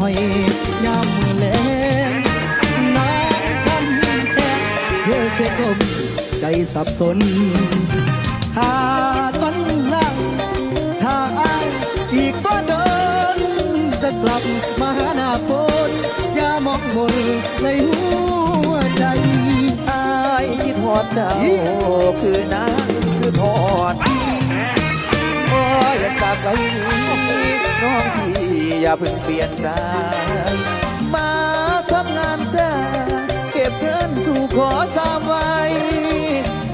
หอยยามมือแลงน้ำคำแพงเพื่อเสกมใจสับสน หาต้นลังถ้าอายอีกก็เดิน จะกลับมาหาหน้าฝนอย่ามองมนในหัวใจอายคิดฮอดเจ้าคือนางคือทอด อยากจากไกลนี้น้องพี่อย่าเพิ่งเปลี่ยนใจ มาทำงานจ้าเก็บเงินสู่ขอสามไว้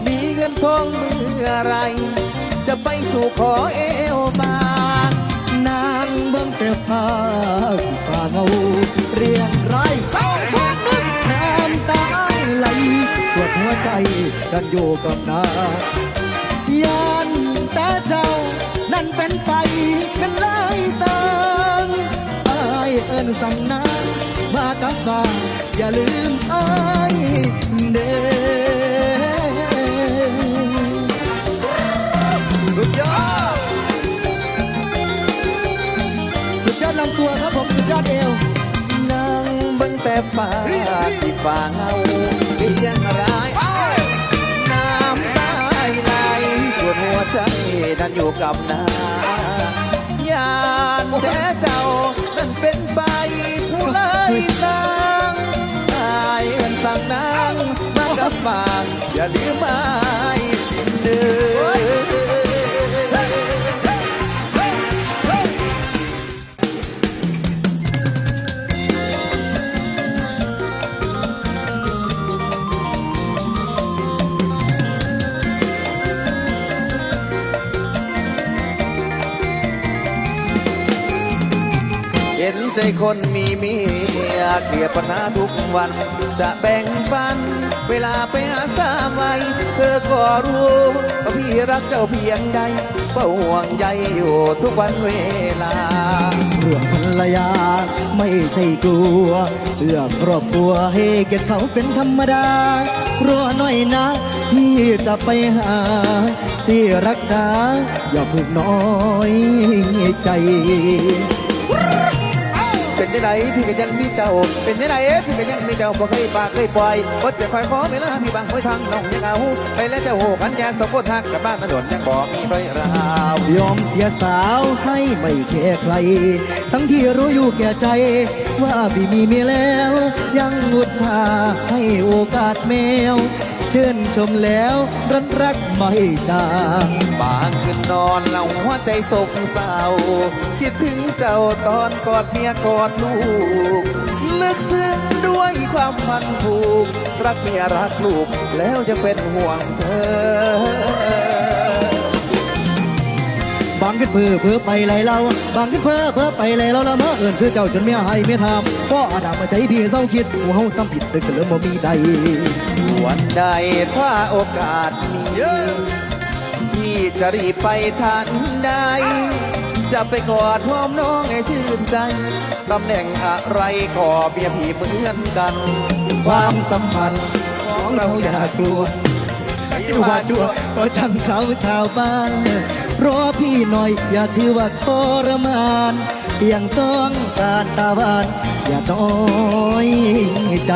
มีเงินทองเมื่อไร จะไปสู่ขอเอวบางนางเบิ่งแต่ผ้าที่ฝ่าเงาเรียงรายเศร้าสองนึกน้ำตาไหลสวดหัวใจกันอยู่กับนายา นั่นเป็นไปกันหลายต่างอายเอิ้นสั่งนางมากับฟ้าอย่าลืมอายเด้อสุดยอด สุดยอดลำตัวครับผมสุดยอดเอวนั่งเบิ่งแต่ฟ้าที่ฟ้าเงาเพียงราย ใจนั้นอยู่กับนายานแท้เจ้านั้นเป็นไปผู้ไล่นางอายเอินสั่งนางมากับฟางอย่าลืมไม้เด้อ คนมีเมียเกลียดปัญหาทุกวัน จะแบ่งปัน เวลาไปหาสามัยเธอก็รู้ว่าพี่รักเจ้าเพียงใดเฝ้าห่วงใยอยู่ทุกวันเวลา เรื่องภรรยาไม่ใช่กลัวเอื้อครอบครัวให้เกียรติเขาเป็นธรรมดารอหน่อยนะที่จะไปหา ที่รักษาอย่าเพึ่งน้อยใจ ยังไงพี่ก็ยังมีเจ้า เป็นยังไงพี่ก็ยังมีเจ้าบ่เคยปากเคยปล่อยบ่จ็บคอยขอเวลาพี่บางไว้ทางน้องยังเอาไปแล้วเจ้าโหกันยาสมบูรณ์ทางกลับบ้านถนนยังบอกมีไรราว ยอมเสียสาวให้ไม่แค่ใคร ทั้งที่รู้อยู่แก่ใจ ว่าพี่มีเมียแล้ว ยังอุตส่าห์ให้โอกาสแมว เชิญชมแล้วรักรักไม่จางบางคืนนอนแล้วหัวใจโศกเศร้าคิดถึงเจ้าตอนกอดเมียกอดลูกนึกซึ้งด้วยความพันผูก รักเมียรักลูกแล้วยังเป็นห่วงเธอบางขึ้นเพื่อเพื่อไปไหลเราบางขึ้นเพื่อเพื่อไปไหลเราละเมื่อเอินซื้อเจ้าจนเมียให้เมียทำ ก็อาดามใจพี่เศร้าคิดว่าเฮาทำผิดตึกเริ่มบ่มีใดวันใดถ้าโอกาสมีพี่จะรีบไปทันใด จะไปกอดหอมน้องให้ชื่นใจตำแหน่งอะไรก็เมียพี่เหมือนกัน ความสัมพันธ์ของเราอย่ากลัวที่ว่าจัวก็จังเขาชาวบ้านรอพี่หน่อยอย่าถือว่าทรมานยังต้องการตาบาน อย่าน้อยใจ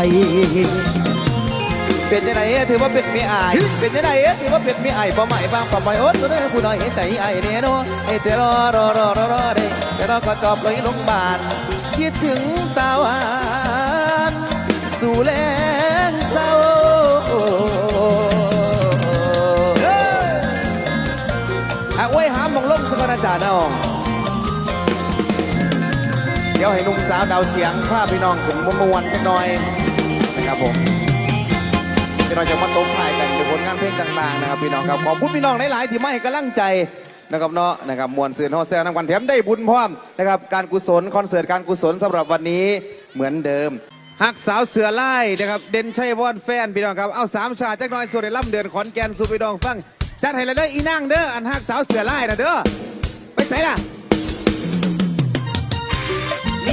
เป็นยังไงถือว่าเป็นเมียอาย เป็นยังไงถือว่าเป็นเมียอายบ่ใหม่บางป่าใหม่อดตัวนี้ผู้น้อยเห็นใจไอ้เนี่ยเนาะเอ้แต่รอรอรอรอรอเด้แต่รอก็จอบเลยลงบานคิดถึ ให้ลุงสาวดาวเสียงพาพี่น้องถึงมวนกันหน่อยนะครับผมพี่น้องจะมาตบท้ายกันเป็นผลงานเพลงต่างๆนะครับพี่น้องครับขอบคุณพี่น้องหลายๆที่มาให้กำลังใจนะครับเนาะนะครับมวลสื่อโฮเซลนำกันแถมได้บุญพร้อมนะครับการกุศลคอนเสิร์ตการกุศลสำหรับวันนี้เหมือนเดิมหักสาวเสือไล่นะครับเด่นชัยวอนแฟนพี่น้องครับเอาสามชาจักหน้อยส่วนในล่ำเดือนขอนแก่นสู่พี่น้องฟังจัดให้เลยเด้ออีนั่งเด้ออันหักสาวเสือไล่นะเด้อไปใส่ล่ะ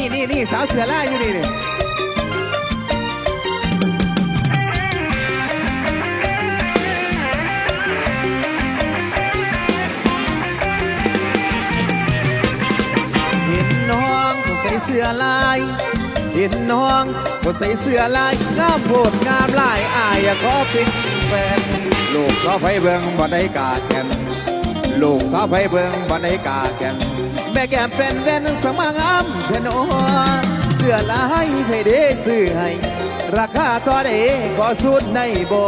นี่นี่นี่สาวเสือล่อยู่นี่นี่เห็นน้องถูกใส่เสื้อลายเห็นน้องก็ใส่เสื้อลายงามโพดงามลายอายอยากขอเป็นแฟนลูกสาวไฟเบิงบ่ไดกาแก่นลูกสาวไฟเบิงบ่ไดกาแก่น แม่แก้มเป็นแว่นสมังอำเพนโอเสื้อลายไฟเด้ซื้อให้ราคาต่อได้ก็สุดในบ่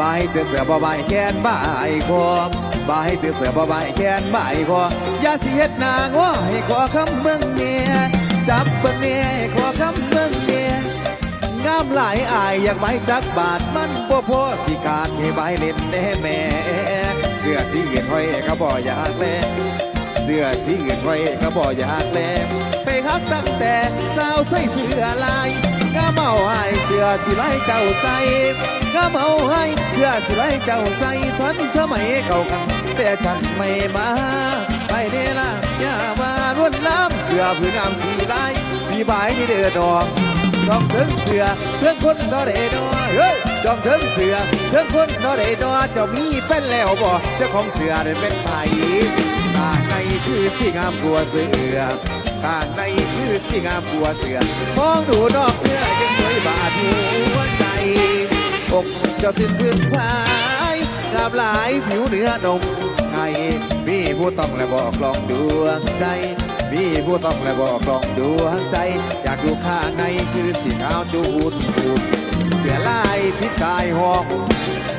บายเตือเสือบ่บายแขนบายคอบายเตือเสือบ่บายแขนบายคออย่าสิเฮ็ดนางว่าให้ขอคำเมืองเมียจับเบิ่งเมียขอคำเมืองเมียงามหลายอายอยากไว้จักบาทมันบ่พอสิการให้ใบเล่นแน่แม่เสื้อสีเงินห้อยก็บ่อยากแล เสื้อสีเงินไว้ก็บ่อยากแลมไปฮักตั้งแต่สาวใส่เสื้อลายก็เมาให้เสื้อสิไลเจ้าใส่ก็เมาให้เสื้อสิไลเจ้าใส่ทันสมัยเก่ากัน แต่ฉันไม่มาไปเดล่ะอย่ามาล้วนล้ำเสื้อผืนงามสีลายมีใบที่เดือดอกจองถึงเสือเพื่อนคนนอเดนอเฮ้ยจองถึงเสือเพื่อนคนนอเดนอจ้ามีเป็นแล้วบ่เจ้าของเสือเป็นไผ คือสีงามกว่าเสือข้างในคือสีงามกว่าเสือมองดูดอกเนื้อยังสวยบาดหัวใจอกเจ้าสิ้นพื้นพายงามหลายผิวเนื้อนมไงมีผู้ต้องและบอกลองดวงใจมีผู้ต้องและบอกลองดวงใจ อยากดูข้างในคือสีขาวจูดูดเสือลายพิกายหอก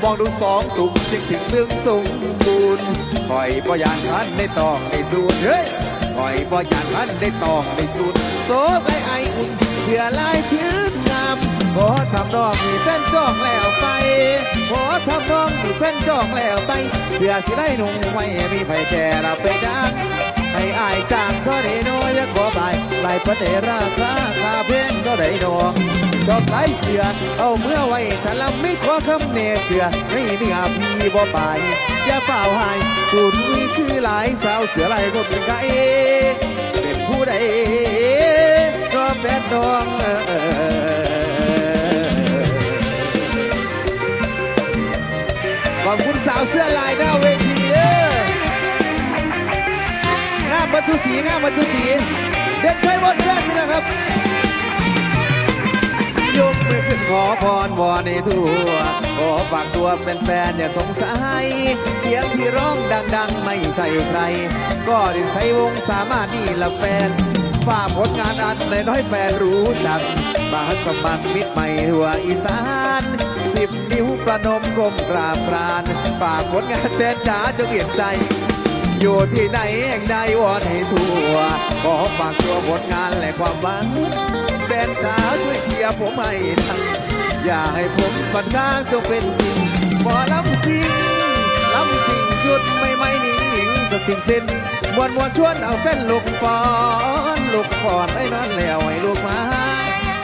มองดูสองตุ่มจึงถึงเรื่องสมบูรณ์คอยบ่ยานทันได้ตองได้สูดเฮ้ยคอยบ่ยานทันได้ตองได้สูดโซกไอไออุ่นเสือลายชื้นงามขอทำนองมีแฟนจองแล้วไปขอทำนองมีแฟนจองแล้วไป เสือสิได้หนุ่งไม่มีไผแก่เราไปดังให้อายจางก็ได้น้อยขอไปลายประเดราคาคาเพลงก็ได้นอง ดอกไม้เสือ เอาเมื่อไว้ถ้าลำไม่ขอคำเนเสือไม่เนื้อพี่บ่ไปอย่าเฝ้าหายสูตรนี้คือหลายสาวเสือลายก็เป็นไก่เป็นผู้ใดก็แฟนน้องขอบคุณสาวเสื้อลายหน้าเวทีเด้องามบรรทุสีงามบรรทุสีเด็กชายบนแฟนนี่นะครับ ยกมือขึ้นขอพรวอนในทั่วขอฝากตัวเป็นแฟนอย่าสงสัย เสียงที่ร้องดัง ๆ ไม่ใช่ใคร ก็ดินใช้วงสามารถนี่ละแฟนฝากผลงานอันน้อยแฟนรู้จักมาสมัครมิตรใหม่ทั่วอีสานสิบนิ้วประนมกลมกราบกรานฝากผลงานแฟนจ๋าจงเอียดใจอยู่ที่ไหนแห่งใดวอนให้ทั่วขอฝากตัวผลงานและความหวัง แฟนจ๋าช่วยเชียร์ผมให้ทันอย่าให้ผมฝันข้างจงเป็นจริงบอลำซิงลำซิงชุดไม่ไม่หนิงหนิงสติงเต้นมวนมวนชวนเอาแฟนลูกปอนลูกปอนไอ้นอนแล้วให้ลูกมา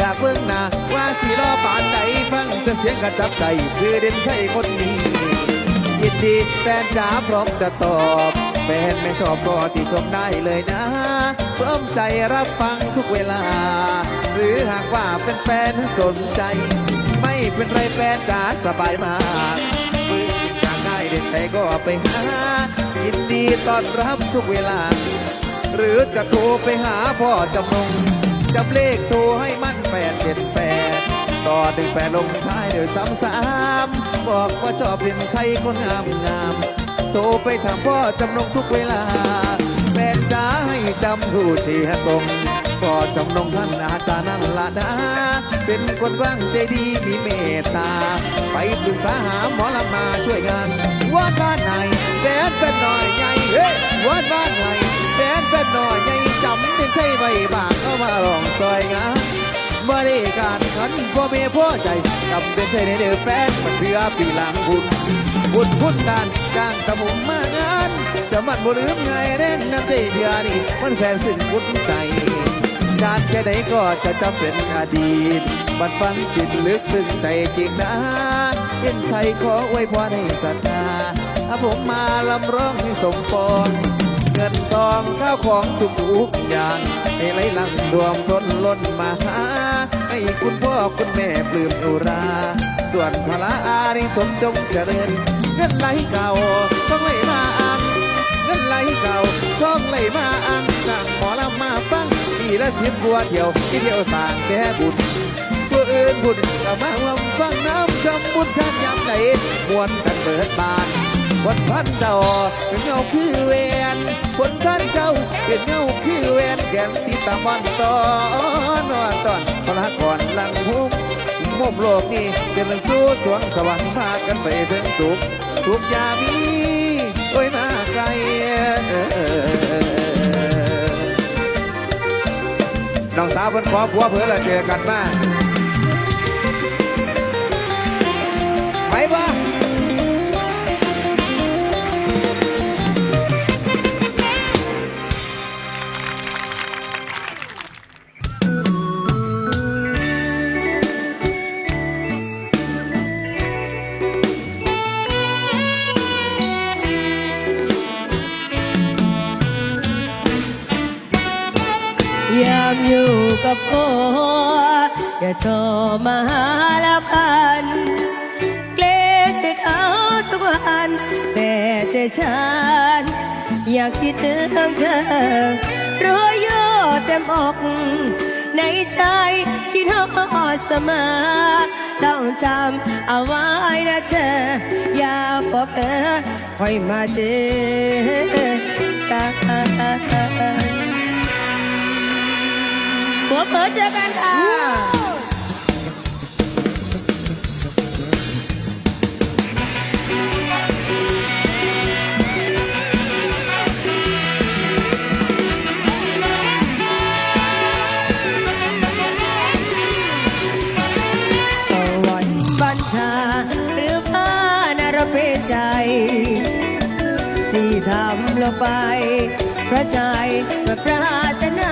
จากเบื้องหน้าว่าสีรอปานใดฟังแต่เสียงกระจับใจคือเด่นใช่คนนี้ยินดีแฟนจ๋าพร้อมจะตอบแฟนไม่ชอบก็ติชมได้เลยนะพร้อมใจรับฟังทุกเวลา หรือหากว่าเป็นแฟนสนใจ ไม่เป็นไรแฟนจ๋าสบายมากมือทางง่ายเด็ดใจก็ไปหายินดีต้อนรับทุกเวลา หรือจะโทรไปหาพ่อจำนงจำเลขโทรให้มันแปดเจ็ดแปดต่อหนึ่งแปดลงท้ายเดี๋ยวซ้ำสามบอกว่าชอบเรียนใช้คนงามงามโทรไปถามพ่อจำนงทุกเวลาแฟนจ้าให้จำผู้ที่ให้ส่ง พ่อจำนงท่านอาจารย์นั่นละนะเป็นคนร่างใจดีมีเมตตา ไปปรึกษาหาหมอลำมาช่วยงานวัดบ้านไหนแฟนเป็นหน่อยใหญ่เฮ้ยวัดบ้านไหนแฟนเป็นหน่อยใหญ่จำเป็นใช่ไหมบางเข้ามาลองซอยงานบริการขันพ่อเมีพ่อใจจำเป็นใช่ในเดือแฟนมันเพื่อปีหลังบุญบุญพุนการจ้างตะมุมมางานจะมันบ่ลืมไงเร่นน้ำใจเดียนี่มันแสนซึ้งบุญใจ นานแค่ไหนก็จะจำเป็นอดีตบันฟังจิตลึกซึ้งใจจริงนะเย็นชัยขอไว้พรให้ศรัทธาถ้าผมมาลำร้องให้สมปองเงินทองข้าวของทุกทุกอย่างให้ไหลหลังรวมทนล้นมาหาให้คุณพ่อคุณแม่ปลื้มอุรา ส่วนพระอาริสมจงเจริญเงินไหลเก่าต้องไหลมาอังเงินไหลเก่าต้องไหลมาอังสั่ง ลำมาฟังมีละสิบกว่าเที่ยวที่เที่ยวสร้างแก่บุญผู้อื่นบุญก็มาลำฟังน้ำคำบุญท่านยามไหนมวนกันเบิดบานวันพันเจ้าเป็นเงาคือเวนคนท่านเจ้าเป็นเงาคือเวนแกนติดตามวันตอนนอนตอนพระก่อนลังหุ้มมุมโลกนี้เป็นสู้สวงสวรรค์พากันไปถึงสุขทุกอยางมี น้องสาวเพิ่นขอผัวเพื่อละเจอกันมา กับผัวอย่าโทรมาหาแล้วกันเกรงใจเขาทุกวันแต่ใจฉัน อยากคิดถึงเธอรอยโยเต็มอกในใจคิดฮอดเสมอต้องจำเอาไว้นะเธอ อย่าพบเธอค่อยมาเจอกัน หัวเปิดเจอกันค่ะสวรรค์บัญชาหรือพานรเพใจ ที่ทำลงไป พระใจไม่ปรารถนา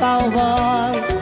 ได้แ